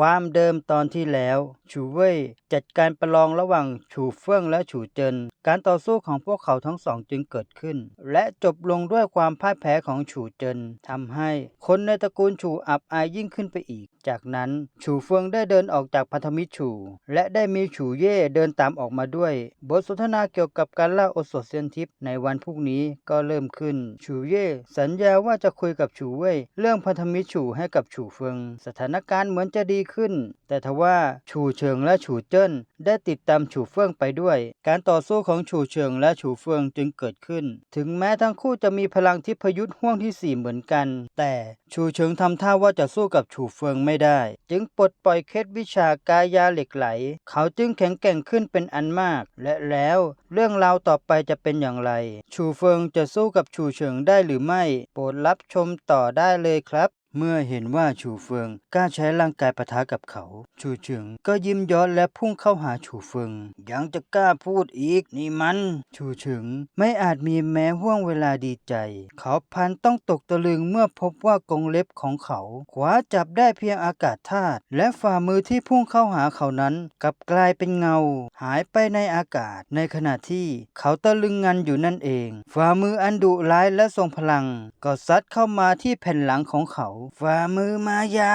ความเดิมตอนที่แล้วฉูเว่ยจัดการประลองระหว่างฉูเฟิ่งและฉูเจิน การต่อสู้ของพวกเขาทั้งสองจึงเกิดขึ้น และจบลงด้วยความพ่ายแพ้ของฉูเจินทำให้คนในตระกูลฉูอับอายยิ่งขึ้นไปอีก จากนั้นฉูเฟิงได้เดินออกจากพันธมิตรฉูและได้มีฉูเย่เดินตามออกมาด้วย บทสนทนาเกี่ยวกับการล่าโอสถเซียนทิพย์ในวันพรุ่งนี้ก็เริ่มขึ้นฉูเย่สัญญาว่าจะคุยกับฉูเว่ยเรื่องพันธมิตรฉูให้กับฉูเฟิง สถานการณ์เหมือนจะดีขึ้น แต่ทว่าฉูเฉิงและฉูเจิ้นได้ติดตามฉูเฟิงไปด้วย การต่อสู้ของฉูเฉิงและฉูเฟิงจึงเกิดขึ้น ถึงแม้ทั้งคู่จะมีพลังทิพยุทธ์ห่วงที่สี่เหมือนกัน แต่ฉูเฉิงทำท่าว่าจะสู้กับฉูเฟิงไม่ได้ จึงปลดปล่อยเคล็ดวิชากายาเหล็กไหล เขาจึงแข็งแกร่งขึ้นเป็นอันมาก และแล้วเรื่องราวต่อไปจะเป็นอย่างไร ชูเฟิงจะสู้กับชูเฉิงได้หรือไม่ โปรดรับชมต่อได้เลยครับ เมื่อเห็นว่าฉูเฟิงกล้าใช้ร่างกายปะทะกับเขา ฉูเฉิงก็ยิ้มย้อนและพุ่งเข้าหาฉูเฟิง ยังจะกล้าพูดอีกนี่มัน ฉูเฉิงไม่อาจมีแม้ห่วงเวลาดีใจ เขาพันต้องตกตะลึงเมื่อพบว่ากงเล็บของเขาขวาจับได้เพียงอากาศธาตุและฝ่ามือที่พุ่งเข้าหาเขานั้นกลับกลายเป็นเงา หายไปในอากาศ ในขณะที่เขาตะลึงงันอยู่นั่นเอง ฝ่ามืออันดุร้ายและทรงพลัง ก็ซัดเข้ามาที่แผ่นหลังของเขาฝ่ามือมายา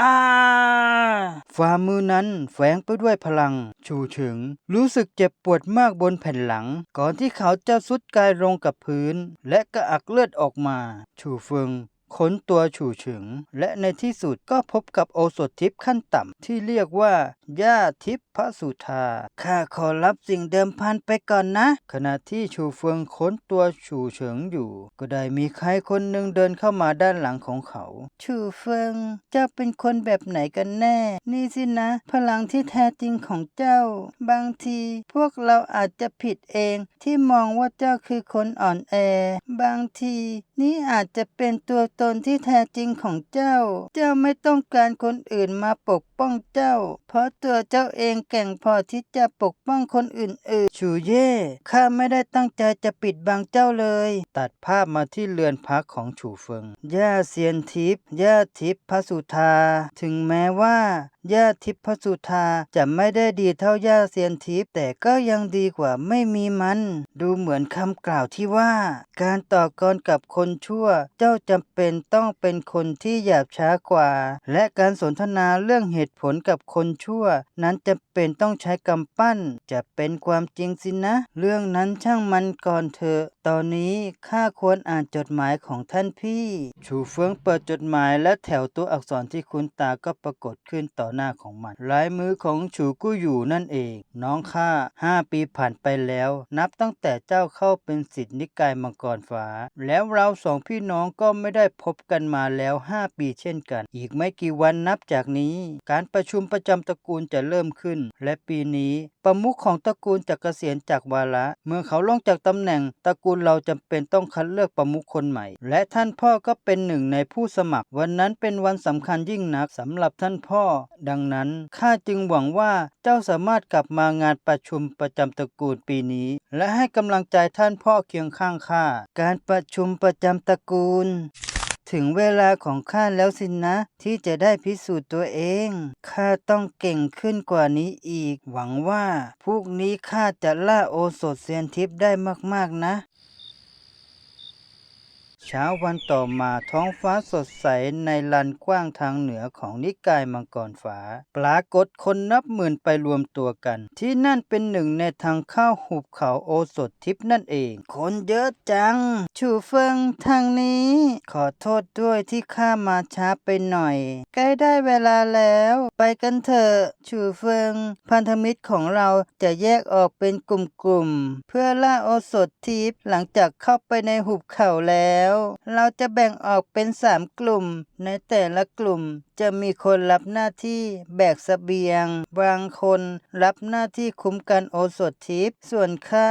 อาฝ่ามือนั้นแฝงไปด้วยพลัง ชูเฉิง รู้สึกเจ็บปวดมากบนแผ่นหลัง ก่อนที่เขาจะสุดกายลงกับพื้น และกระอักเลือดออกมา ชูเฟิง ค้นตัวฉูเฉิงและในที่สุดก็พบกับโอสถทิพย์ขั้นต่ำที่เรียกว่า ย่าทิพย์พระสุธา ข้าขอรับสิ่งเดิมพันไปก่อนนะ ขณะที่ฉูเฟิงค้นตัวฉู่เฉิงอยู่ ก็ได้มีใครคนหนึ่งเดินเข้ามาด้านหลังของเขาฉูเฟิงเจ้าเป็นคนแบบไหนกันแน่ นี่สินะ พลังที่แท้จริงของเจ้า บางที พวกเราอาจจะผิดเองที่มองว่าเจ้าคือคนอ่อนแอ บางที นี่อาจจะเป็นตัวตนที่แท้จริงของเจ้า เจ้าไม่ต้องการคนอื่นมาปกป้องเจ้า เพราะตัวเจ้าเองแก่งพอที่จะปกป้องคนอื่นๆ ชูเย่ข้าไม่ได้ตั้งใจจะปิดบังเจ้าเลย ตัดภาพมาที่เรือนพักของฉูเฟิง ย่าเซียนทิพย์ ย่าทิพย์พระสุธา ถึงแม้ว่าย่าทิพย์พระสุธาจะไม่ได้ดีเท่าย่าเซียนทิพย์แต่ก็ยังดีกว่าไม่มีมัน ดูเหมือนคำกล่าวที่ว่า การต่อกรกับคนคนชั่ว เจ้าจำเป็นต้องเป็นคนที่หยาบช้ากว่า และการสนทนาเรื่องเหตุผลกับคนชั่ว นั้นจะเป็นต้องใช้กำปั้น จะเป็นความจริงสินะ เรื่องนั้นช่างมันก่อนเถอะ ตอนนี้ข้าควรอ่านจดหมายของท่านพี่ ชูเฟิงเปิดจดหมายและแถวตัวอักษรที่คุ้นตาก็ปรากฏขึ้นต่อหน้าของมันลายมือของฉูกู้อยู่นั่นเอง น้องข้าห้าปีผ่านไปแล้ว นับตั้งแต่เจ้าเข้าเป็นศิษย์นิกายมังกรฟ้า แล้วเราสองพี่น้องก็ไม่ได้พบกันมาแล้วห้าปีเช่นกัน อีกไม่กี่วันนับจากนี้ การประชุมประจำตระกูลจะเริ่มขึ้น และปีนี้ประมุขของตระกูลจะเกษียณจากวาระ เมื่อเขาลงจากตำแหน่งตระกูลเราจำเป็นต้องคัดเลือกประมุขคนใหม่ และท่านพ่อก็เป็นหนึ่งในผู้สมัคร วันนั้นเป็นวันสำคัญยิ่งนักสำหรับท่านพ่อ ดังนั้นข้าจึงหวังว่าเจ้าสามารถกลับมางานประชุมประจำตระกูลปีนี้ และให้กำลังใจท่านพ่อเคียงข้างข้าการประชุมประจำตระกูล ถึงเวลาของข้าแล้วสินะ ที่จะได้พิสูจน์ตัวเอง ข้าต้องเก่งขึ้นกว่านี้อีก หวังว่าพวกนี้ข้าจะล่าโอสถเซียนทิพย์ได้มากๆนะ เช้าวันต่อมาท้องฟ้าสดใสในลานกว้างทางเหนือของนิกายมังกรฟ้า ปรากฏคนนับหมื่นไปรวมตัวกัน ที่นั่นเป็นหนึ่งในทางเข้าหุบเขาโอสถทิพนั่นเอง คนเยอะจัง ชูเฟิงทางนี้ ขอโทษด้วยที่ข้ามาช้าไปหน่อย ใกล้ได้เวลาแล้ว ไปกันเถอะชูเฟิง พันธมิตรของเราจะแยกออกเป็นกลุ่มๆเพื่อล่าโอสถทิพหลังจากเข้าไปในหุบเขาแล้วเราจะแบ่งออกเป็นสามกลุ่ม ในแต่ละกลุ่มจะมีคนรับหน้าที่แบกเสบียง บางคนรับหน้าที่คุ้มกันโอสถทิพย์ ส่วนข้า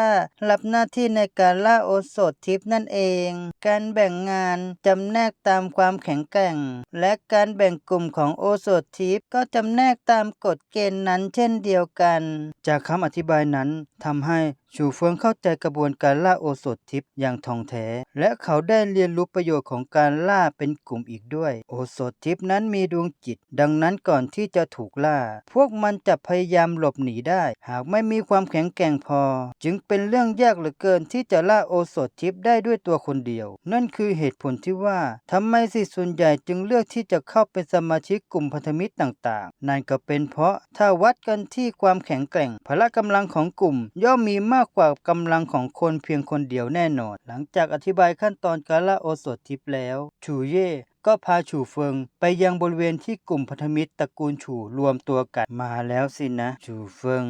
รับหน้าที่ในการล่าโอสถทิพย์นั่นเอง การแบ่งงานจำแนกตามความแข็งแกร่ง และการแบ่งกลุ่มของโอสถทิพย์ก็จำแนกตามกฎเกณฑ์นั้นเช่นเดียวกัน จากคำอธิบายนั้นทำให้ชูเฟิงเข้าใจกระบวนการล่าโอสถทิพย์อย่างท่องแท้ และเขาได้เรียนรู้ประโยชน์ของการล่าเป็นกลุ่มอีกด้วย โอสถทิพย์นั้นมีดวงจิต ดังนั้นก่อนที่จะถูกล่า พวกมันจะพยายามหลบหนีได้ หากไม่มีความแข็งแกร่งพอ จึงเป็นเรื่องยากเหลือเกินที่จะล่าโอสถทิพย์ได้ด้วยตัวคนเดียว นั่นคือเหตุผลที่ว่าทำไมสิส่วนใหญ่จึงเลือกที่จะเข้าเป็นสมาชิกกลุ่มพันธมิตรต่างๆ นั่นก็เป็นเพราะถ้าวัดกันที่ความแข็งแกร่ง พละกำลังของกลุ่มย่อมมีมากากกว่ากำลังของคนเพียงคนเดียวแน่นอน หลังจากอธิบายขั้นตอนการละโอสถทิพย์แล้วชูเย่ก็พาฉูเฟิงไปยังบริเวณที่กลุ่มพันธมิตรตระกูลฉูรวมตัวกันมาแล้วสินะฉูเฟิง